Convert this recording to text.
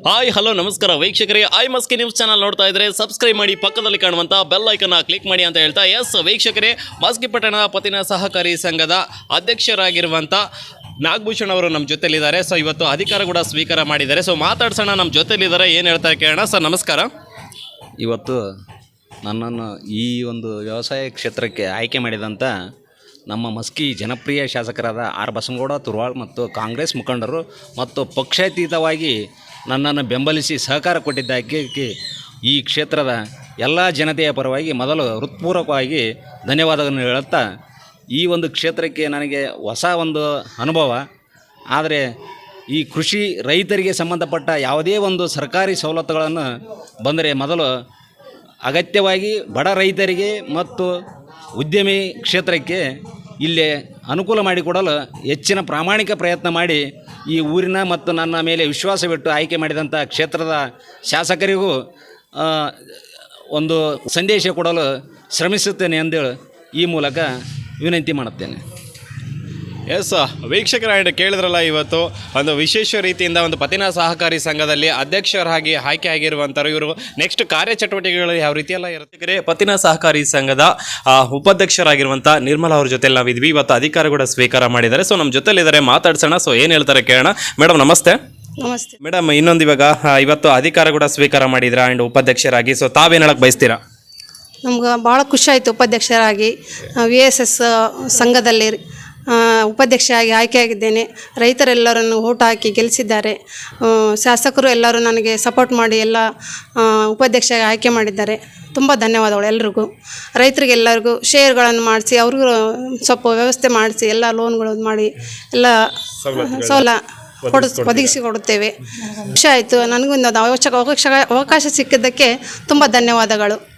Hi, hello, ನಮಸ್ಕಾರ ವೀಕ್ಷಕರೇ. I Maski news channel ನೋಡ್ತಾ ಇದ್ರೆ ಸಬ್ಸ್ಕ್ರೈಬ್ ಮಾಡಿ ಪಕ್ಕದಲ್ಲಿ ಕಾಣುವಂಥ ಬೆಲ್ ಐಕನ್ನ ಕ್ಲಿಕ್ ಮಾಡಿ ಅಂತ ಹೇಳ್ತಾ. ಎಸ್ ವೀಕ್ಷಕರೇ, ಮಸ್ಕಿ ಪಟ್ಟಣದ ಪತಿನ ಸಹಕಾರಿ ಸಂಘದ ಅಧ್ಯಕ್ಷರಾಗಿರುವಂಥ ನಾಗಭೂಷಣ್ ಅವರು ನಮ್ಮ ಜೊತೆಲಿದ್ದಾರೆ. ಸೊ ಇವತ್ತು ಅಧಿಕಾರ ಕೂಡ ಸ್ವೀಕಾರ ಮಾಡಿದ್ದಾರೆ. ಸೊ ಮಾತಾಡ್ಸೋಣ, ನಮ್ಮ ಜೊತೆಲಿದ್ದಾರೆ. ಏನು ಹೇಳ್ತಾರೆ ಕೇಳೋಣ ಸರ್ ನಮಸ್ಕಾರ. ಇವತ್ತು ನನ್ನನ್ನು ಈ ಒಂದು ವ್ಯವಸಾಯ ಕ್ಷೇತ್ರಕ್ಕೆ ಆಯ್ಕೆ ಮಾಡಿದಂಥ ನಮ್ಮ ಮಸ್ಕಿ ಜನಪ್ರಿಯ ಶಾಸಕರಾದ ಆರ್ ಬಸನಗೌಡ ತುರ್ವಾಳ್ ಮತ್ತು ಕಾಂಗ್ರೆಸ್ ಮುಖಂಡರು ಮತ್ತು ಪಕ್ಷಾತೀತವಾಗಿ ನನ್ನನ್ನು ಬೆಂಬಲಿಸಿ ಸಹಕಾರ ಕೊಟ್ಟಿದ್ದಕ್ಕೆ ಈ ಕ್ಷೇತ್ರದ ಎಲ್ಲ ಜನತೆಯ ಪರವಾಗಿ ಮೊದಲು ಹೃತ್ಪೂರ್ವಕವಾಗಿ ಧನ್ಯವಾದಗಳನ್ನು ಹೇಳುತ್ತಾ, ಈ ಒಂದು ಕ್ಷೇತ್ರಕ್ಕೆ ನನಗೆ ಹೊಸ ಒಂದು ಅನುಭವ. ಆದರೆ ಈ ಕೃಷಿ ರೈತರಿಗೆ ಸಂಬಂಧಪಟ್ಟ ಯಾವುದೇ ಒಂದು ಸರ್ಕಾರಿ ಸವಲತ್ತುಗಳನ್ನು ಬಂದರೆ ಮೊದಲು ಅಗತ್ಯವಾಗಿ ಬಡ ರೈತರಿಗೆ ಮತ್ತು ಉದ್ಯಮಿ ಕ್ಷೇತ್ರಕ್ಕೆ ಇಲ್ಲಿ ಅನುಕೂಲ ಮಾಡಿಕೊಡಲು ಹೆಚ್ಚಿನ ಪ್ರಾಮಾಣಿಕ ಪ್ರಯತ್ನ ಮಾಡಿ ಈ ಊರಿನ ಮತ್ತು ನನ್ನ ಮೇಲೆ ವಿಶ್ವಾಸವಿಟ್ಟು ಆಯ್ಕೆ ಮಾಡಿದಂಥ ಕ್ಷೇತ್ರದ ಶಾಸಕರಿಗೂ ಒಂದು ಸಂದೇಶ ಕೊಡಲು ಶ್ರಮಿಸುತ್ತೇನೆ ಅಂದೇಳಿ ಈ ಮೂಲಕ ವಿನಂತಿ ಮಾಡುತ್ತೇನೆ. ಎಸ್ ವೀಕ್ಷಕರ ಕೇಳಿದ್ರಲ್ಲ ಇವತ್ತು ಒಂದು ವಿಶೇಷ ರೀತಿಯಿಂದ ಒಂದು ಪತಿನ ಸಹಕಾರಿ ಸಂಘದಲ್ಲಿ ಅಧ್ಯಕ್ಷರಾಗಿ ಆಯ್ಕೆ ಆಗಿರುವಂಥರು ಇವರು. ನೆಕ್ಸ್ಟ್ ಕಾರ್ಯಚಟುವಟಿಕೆಗಳು ಯಾವ ರೀತಿ ಎಲ್ಲ ಇರುತ್ತೆ ಪತಿನ ಸಹಕಾರಿ ಸಂಘದ ಉಪಾಧ್ಯಕ್ಷರಾಗಿರುವಂಥ ನಿರ್ಮಲಾ ಅವ್ರ ಜೊತೆ ನಾವಿದ್ವಿ ಇವತ್ತು ಅಧಿಕಾರ ಕೂಡ ಸ್ವೀಕಾರ ಮಾಡಿದ್ದಾರೆ. ಸೊ ನಮ್ಮ ಜೊತೆಲಿದ್ದಾರೆ ಮಾತಾಡ್ಸೋಣ. ಸೊ ಏನು ಹೇಳ್ತಾರೆ ಕೇಳೋಣ. ಮೇಡಮ್ ನಮಸ್ತೆ. ನಮಸ್ತೆ. ಮೇಡಮ್ ಇನ್ನೊಂದು ಇವಾಗ ಇವತ್ತು ಅಧಿಕಾರ ಕೂಡ ಸ್ವೀಕಾರ ಮಾಡಿದ್ರ ಆ್ಯಂಡ್ ಉಪಾಧ್ಯಕ್ಷರಾಗಿ. ಸೊ ತಾವೇನು ಹೇಳಕ್ಕೆ ಬಯಸ್ತೀರಾ? ನಮ್ಗೆ ಭಾಳ ಖುಷಿ ಆಯಿತು ಉಪಾಧ್ಯಕ್ಷರಾಗಿ. ವಿ ಎಸ್ ಎಸ್ ಸಂಘದಲ್ಲಿ ಆ, ಉಪಾಧ್ಯಕ್ಷರಾಗಿ ಆಯ್ಕೆಯಾಗಿದ್ದೇನೆ. ರೈತರೆಲ್ಲರನ್ನು ಓಟ್ ಹಾಕಿ ಗೆಲ್ಲಿಸಿದ್ದಾರೆ ಶಾಸಕರು ಎಲ್ಲರೂ ನನಗೆ ಸಪೋರ್ಟ್ ಮಾಡಿ ಎಲ್ಲ ಉಪಾಧ್ಯಕ್ಷೆಯಾಗಿ ಆಯ್ಕೆ ಮಾಡಿದ್ದಾರೆ. ತುಂಬ ಧನ್ಯವಾದಗಳು ಎಲ್ರಿಗೂ. ರೈತರಿಗೆಲ್ಲರಿಗೂ ಶೇರ್ಗಳನ್ನು ಮಾಡಿಸಿ ಅವ್ರಿಗೂ ಸ್ವಲ್ಪ ವ್ಯವಸ್ಥೆ ಮಾಡಿಸಿ ಎಲ್ಲ ಲೋನ್ಗಳು ಮಾಡಿ ಎಲ್ಲ ಸೌಲ ಕೊಡ ಒದಗಿಸಿ ಕೊಡುತ್ತೇವೆ. ಖುಷಿ ಆಯಿತು. ನನಗೂ ಒಂದು ಅವಶ್ಯಕ ಅವಕಾಶ ಅವಕಾಶ ಸಿಕ್ಕಿದ್ದಕ್ಕೆ ತುಂಬ ಧನ್ಯವಾದಗಳು.